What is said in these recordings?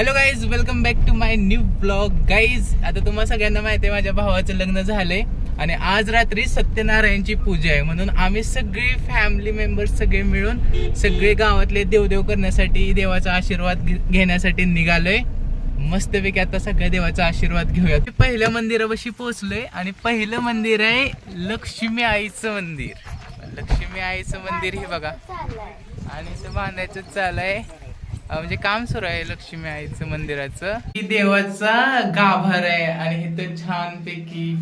Hello guys welcome back to my new blog guys आता तुम्हाला सगळ्यांना माहिती आहे माझ्या भावाचं लग्न झालंय आणि आज रात्री सत्यनारायणची पूजा आहे. म्हणून आम्ही सगळे फॅमिली मेंबर्स सगळे मिळून सगळे गावातले देवदेव करण्यासाठी देवाचा आशीर्वाद घे- घेण्यासाठी निघालोय. मस्तपैकी आता सगळ्या देवाचा आशीर्वाद घेऊया पहिल्या मंदिरापाशी पोहोचलोय आणि पहिलं मंदिर आहे लक्ष्मी आईचं मंदिर. लक्ष्मी आईचं मंदिर हे बघा. आणि इथं बांधायचं चालू आहे. म्हणजे काम सुरू आहे लक्ष्मी आईचं मंदिराचं. ही देवाचा गाभार आहे आणि इथं छान पैकी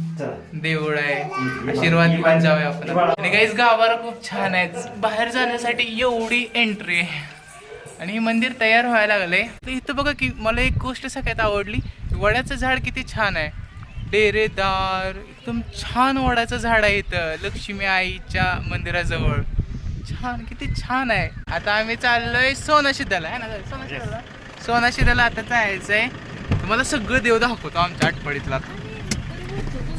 देऊळ आहे. आशीर्वाद घेऊन जाऊया आपण. आणि काहीच गाभारा खूप छान आहे. बाहेर जाण्यासाठी एवढी एंट्री आहे. आणि हे मंदिर तयार व्हायला लागलंय. तर इथं बघा की मला एक गोष्ट सगळ्यात आवडली. वड्याचं झाड किती छान आहे. डेरेदार एकदम छान वडाचं झाड आहे इथं. लक्ष्मी आईच्या मंदिराजवळ. छान किती छान आहे. आता आम्ही चाललोय सोनाशिद्याला आहे ना? आता जायचंय. तुम्हाला सगळं देव दाखवतो आमच्या आठवडीतला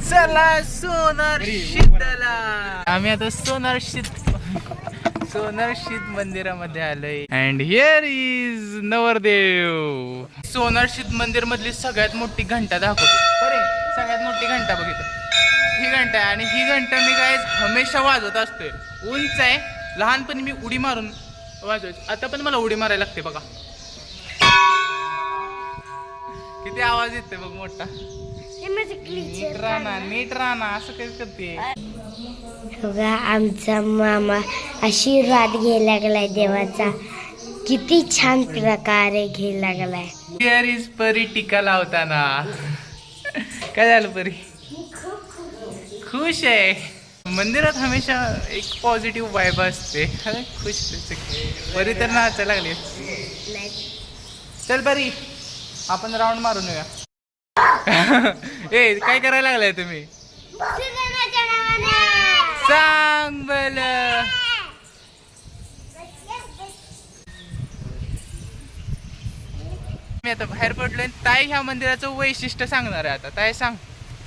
चला सोनार शिद्याला आम्ही आता सोनार शिद सोनार शीत मंदिरामध्ये आलोय. अँड हिअर इज नवरदेव. सोनार शीत मंदिर मधली सगळ्यात मोठी घंटा दाखवतो. अरे सगळ्यात मोठी घंटा बघितलं. ही घंटा आहे आणि ही घंटा मी काय हमेशा वाजवत असतोय. उंच आहे. लहानपणी मी उडी मारून वाजवायची. आता पण मला उडी मारायला लागते बघा. किती आवाज येतोय बघ मोठा. नीट राहना नीट राहना असं काही करते? बघा आमचा मामा आशीर्वाद घ्यायला लागलाय देवाचा. किती छान प्रकारे घ्यायला लागलाय. हिअर इज परी टीका लावताना. काय झालं परी? खुश आहे. मंदिरात हमेशा एक पॉझिटिव्ह वाईब असते. खुश. परी तर नाचायला लागली. चल परी आपण राऊंड मारून येऊया. ए काय करायला लागलाय तुम्ही? सांग बल मी आता बाहेर पडलोय ताई ह्या मंदिराचं वैशिष्ट्य सांगणार आहे आता. ताई सांग.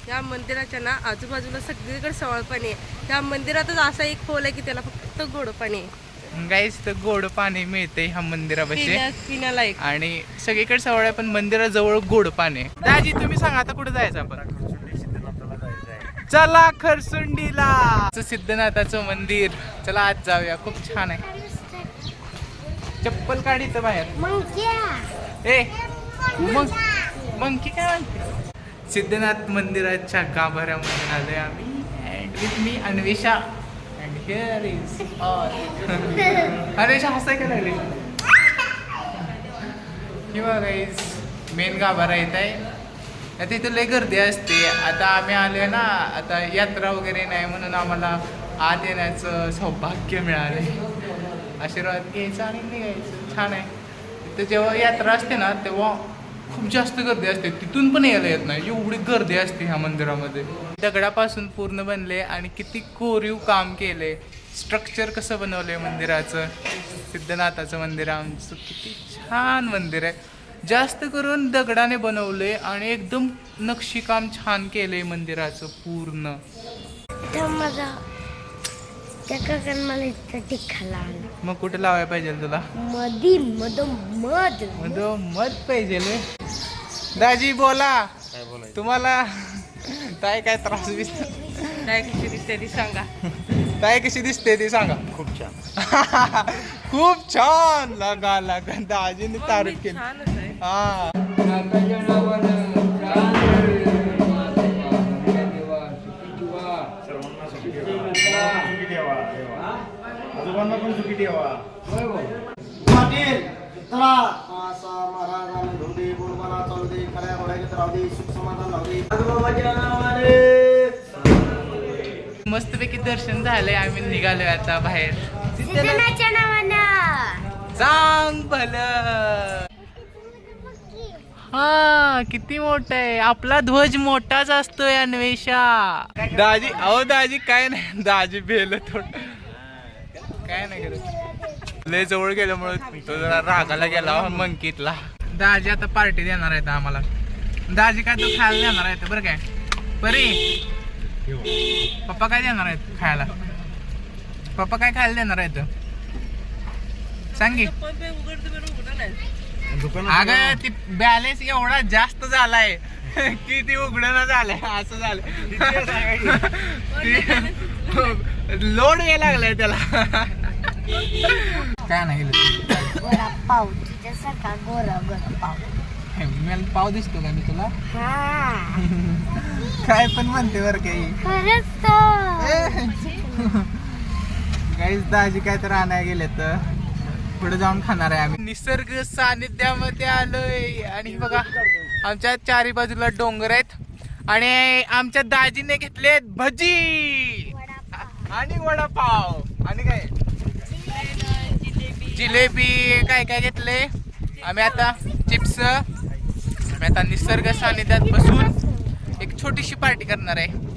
या मंदिराच्या ना आजूबाजूला सगळीकडे सवळ पाणी आहे. त्या मंदिरातच असा एक खोल आहे की त्याला फक्त गोड पाणी आहे. गाईस तर गोड पाणी मिळते ह्या मंदिरापाशी. पिण्या पिण्याला एक आणि सगळीकडे सवळ आहे पण मंदिराजवळ गोड पाणी आहे. दाजी तुम्ही सांगा आता कुठे जायचं आपण? चला खरसुंडीला. सिद्धनाथाचं मंदिर. चला आज जाऊया. खूप छान आहे. चप्पल काढ इथं बाहेर. ए मग मंकी काय म्हणते? सिद्धनाथ मंदिराच्या गाभाऱ्यामध्ये आलोय आम्ही. And with me Anvesha. And here is Anvesha हसाय का लागली? किंवा गाईज मेन गाभारा येत आहे. आता इथं लय गर्दी असते. आता आम्ही आलोय ना आता यात्रा वगैरे नाही म्हणून आम्हाला आत येण्याचं सौभाग्य मिळालंय. आशीर्वाद घ्यायचा आणि निघायचं. छान आहे. तिथं जेव्हा यात्रा असते ना तेव्हा खूप जास्त गर्दी असते. तिथून पण यायला येत नाही. एवढी गर्दी असते ह्या मंदिरामध्ये. दगडापासून पूर्ण बनले आणि किती कोरीव काम केले. स्ट्रक्चर कसं बनवलंय मंदिराचं? सिद्धनाथाचं मंदिर आमचं. किती छान मंदिर आहे. जास्त करून दगडाने बनवलंय आणि एकदम नक्षीकाम छान केलंय मंदिराचं पूर्ण. मग कुठे लावायला पाहिजे तुला? मधी मध मध पाहिजे. दाजी बोला. तुम्हाला ताई काय त्रास बिस काय कशी दिसते ती सांगा. ताई कशी दिसते ते सांगा. खूप छान. खूप छान. लगा लगा दाजीने तारीफ केली. छानच आहे. हा. सुखी ठेवा. आजोबांना पण सुखी ठेवा. पाटील चला असा महाराजांना गोडबाना चालू दे खऱ्या घोड्याचे राहू दे सुख समाधान राहू दे. आजोबाबाच्या नावाने. मस्तपैकी दर्शन झालंय आम्ही निघालोय आता बाहेर. सिद्धनाथच्या नावानं. सांग भलं हा किती मोठा आहे. आपला ध्वज मोठाच असतोय अन्वेषा. दाजी अहो दाजी काय नाही. दाजी भेल थोड काय नाही करत. लय जवळ गेल्यामुळे तो जरा रागाला गेला मंकीतला. दाजी आता पार्टी देणार आहेत आम्हाला. दाजी काय तो खायला देणार आहेत बरं काय? परी पप्पा काय देणार आहेत खायला? पप्पा काय खायला देणार आहेत? सांग. बरं अगं ती बॅलन्स एवढा जास्त झालाय. की ती उघडणं झालंय असं झालं लोड यायला लागलाय त्याला. काय नाही गोरा पाव तुझ्यासारखा गोरा गोरा पाव. मला पाव दिसतो का मी तुला? हा. काय पण म्हणते बर काही खरंच तर. गाईच दाजी काय तर आणाय गेले तर पुढे जाऊन खाणार आहे आम्ही. निसर्ग सानिध्यामध्ये आलोय. आणि बघा आमच्या चारी बाजूला डोंगर आहेत. आणि आमच्या दाजीने घेतलेत भजी. आणि वडापाव. आणि काय? जिलेबी काय काय घेतले? आम्ही आता चिप्स आम्ही आता निसर्ग सानिध्यात बसून एक छोटीशी पार्टी करणार आहे.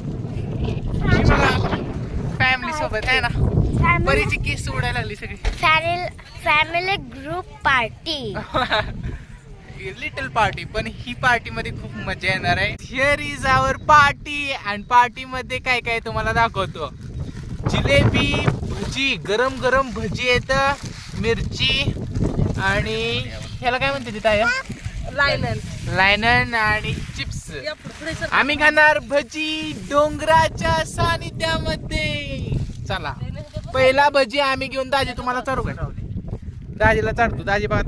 फॅमिली सोबत आहे ना? बरीची केस उडायला लागली सगळी. Family group party little party पण ही पार्टी मध्ये खूप मजा येणार आहे. हिअर इज आवर पार्टी आणि पार्टी मध्ये काय काय तुम्हाला दाखवतो. जिलेबी भजी गरम गरम भजी येत. मिरची आणि ह्याला काय म्हणते तिथं लायनन लायनन आणि चिप्स आम्ही खाणार भजी डोंगराच्या सानिध्यामध्ये. चला. पहिला भजी आम्ही घेऊन दाजी तुम्हाला चारू काय दाजीला चारतो दाजी बघा.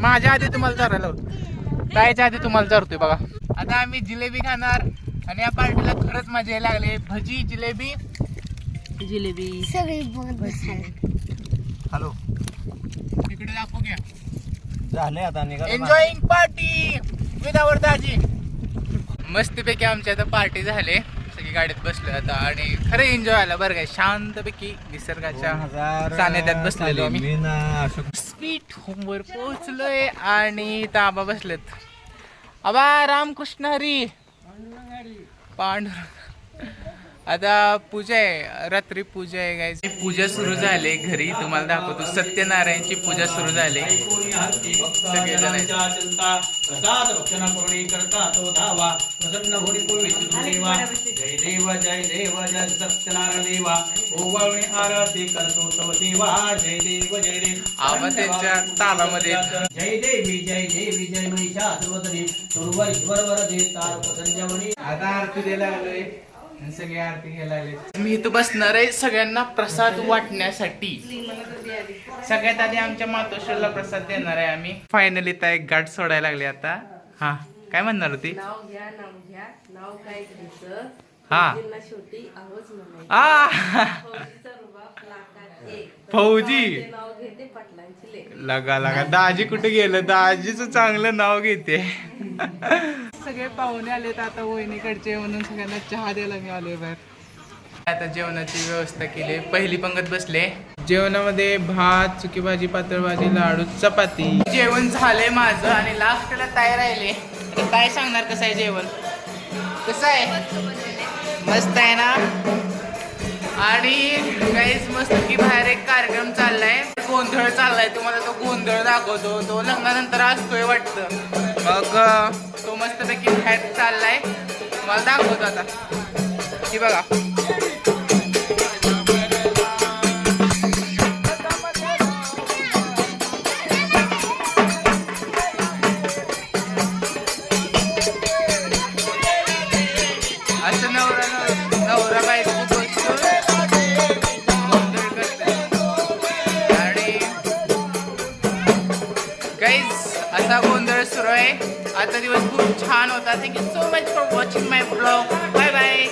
माझ्या आधी तुम्हाला चारायला लावतो ताईच्या आधी तुम्हाला चारतोय बघा. आता आम्ही जिलेबी खाणार आणि या पार्टीला खरंच मजा यायला लागली. भजी जिलेबी. जिलेबी. सगळी हॅलो इकडे दाखवू घ्या. झाले आता निघालो. एन्जॉईंग पार्टी विथ आवर दाजी. मस्तपैकी आमच्या आता पार्टी झाले. सगळी गाडीत बसलो आता आणि खरं एन्जॉय आला बरं काय शांतपैकी निसर्गाच्या दोन हजार सानिध्यात बसलेलो आम्ही. मी ना अशोक स्वीट होमवर पोहोचलोय आणि ताबा बसलेत. आबा रामकृष्ण हरी. पांडुरंग. आता पूजा आहे रात्री पूजा आहे गायची पूजा सुरू झाली घरी. तुम्हाला दाखवतो. सत्यनारायणची पूजा सुरू झाली. सगळेजण आहेत. प्रसाद भक्षण पूर्णी करता तो धावा प्रसन्न होरी पूर्वी देवा जय देव जय देव जय सत्यनारायण देवा ओवाळणी आरती करतो तव देवा जय देव जय देव आवाज त्यांच्या तालामध्ये. जय देवी जय देवी जय महिषासुरवदने सुरवैश्वर वरदे तारक संजमनी आता आरती द्यायला आलोय. आणि सगळे आरती घ्यायला आले मी इथं बसणार आहे सगळ्यांना प्रसाद वाटण्यासाठी. सगळ्यात आधी आमच्या मातोश्वरला प्रसाद देणार आहे आम्ही. फायनली त्या एक गाठ सोडायला लागली आता. हा काय म्हणणार होती? नाव घ्या नाव घ्या. नाव काय घ्यायचं हा. फौजी. ते नाव घेते पाटलांची लेक लगा लगा. दाजी कुठे गेलं? दाजीच चांगलं नाव घेते. सगळे पाहुणे आलेत आता वहिनीकडचे म्हणून सगळ्यांना चहा द्यायला मी आलोय बाहेर. आता जेवणाची व्यवस्था केली. पहिली पंगत बसले. जेवणामध्ये भात सुकी भाजी पातळ भाजी लाडू चपाती. जेवण झालंय माझं आणि लास्टला ताय राहिले. ताय सांगणार कसं आहे जेवण. कसं आहे? मस्त आहे ना? आणि काहीच मस्त की बाहेर एक कार्यक्रम चाललाय. गोंधळ चाललाय. तुम्हाला तो गोंधळ दाखवतो. तो लग्नानंतर असतोय वाटतं. मग तो की बाहेर चाललाय मला दाखवतो आता ही बघा. I thought it was good channel. Thank you so much for watching my vlog. Bye bye.